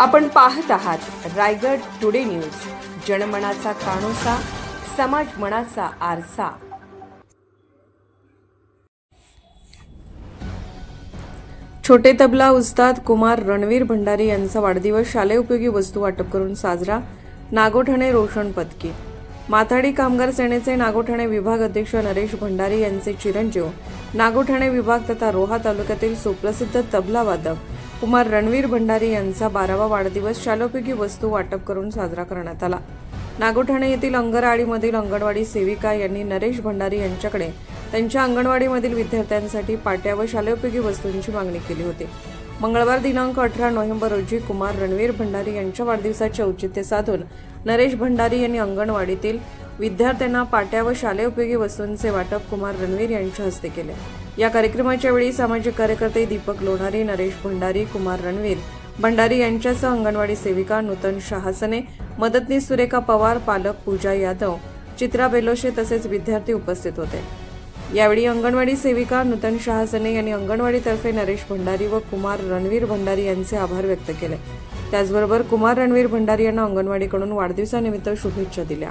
आपण पाहत आहात रायगड टुडे न्यूज. जनमनाचा कानोसा समाज मनाचा आरसा. छोटे तबला उस्ताद कुमार रणवीर भंडारी यांचा वाढदिवस शालेय उपयोगी वस्तू वाटप करून साजरा. नागोठणे रोशन पदकी. माथाडी कामगार सेनेचे नागोठणे विभाग अध्यक्ष नरेश भंडारी यांचे चिरंजीव. नागोठणे विभाग तथा रोहा तालुक्यातील सुप्रसिद्ध तबला वादक कुमार रणवीर भंडारी यांचा बारावा वाढदिवस शालोपयोगी वस्तू वाटप करून साजरा करण्यात आला. नागोठाणे येथील अंगरवाडीमधील अंगणवाडी सेविका यांनी नरेश भंडारी यांच्याकडे त्यांच्या अंगणवाडीमधील विद्यार्थ्यांसाठी पाट्या व शालोपयोगी वस्तूंची मागणी केली होती. मंगळवार दिनांक अठरा नोव्हेंबर रोजी कुमार रणवीर भंडारी यांच्या वाढदिवसाचे औचित्य साधून नरेश भंडारी यांनी अंगणवाडीतील विद्यार्थ्यांना पाट्या व शालेय उपयोगी वस्तूंचे वाटप कुमार रणवीर यांच्या हस्ते केले. या कार्यक्रमाच्या वेळी सामाजिक कार्यकर्ते दीपक लोणारी नरेश भंडारी कुमार रणवीर भंडारी यांच्यासह अंगणवाडी सेविका नूतन शहासने मदतनीस सुरेखा पवार पालक पूजा यादव चित्रा बेलोशे तसेच विद्यार्थी उपस्थित होते. यावेळी अंगणवाडी सेविका नूतन शहासने यांनी अंगणवाडीतर्फे नरेश भंडारी व कुमार रणवीर भंडारी यांचे आभार व्यक्त केले. त्याचबरोबर कुमार रणवीर भंडारी यांना अंगणवाडीकडून वाढदिवसानिमित्त शुभेच्छा दिल्या.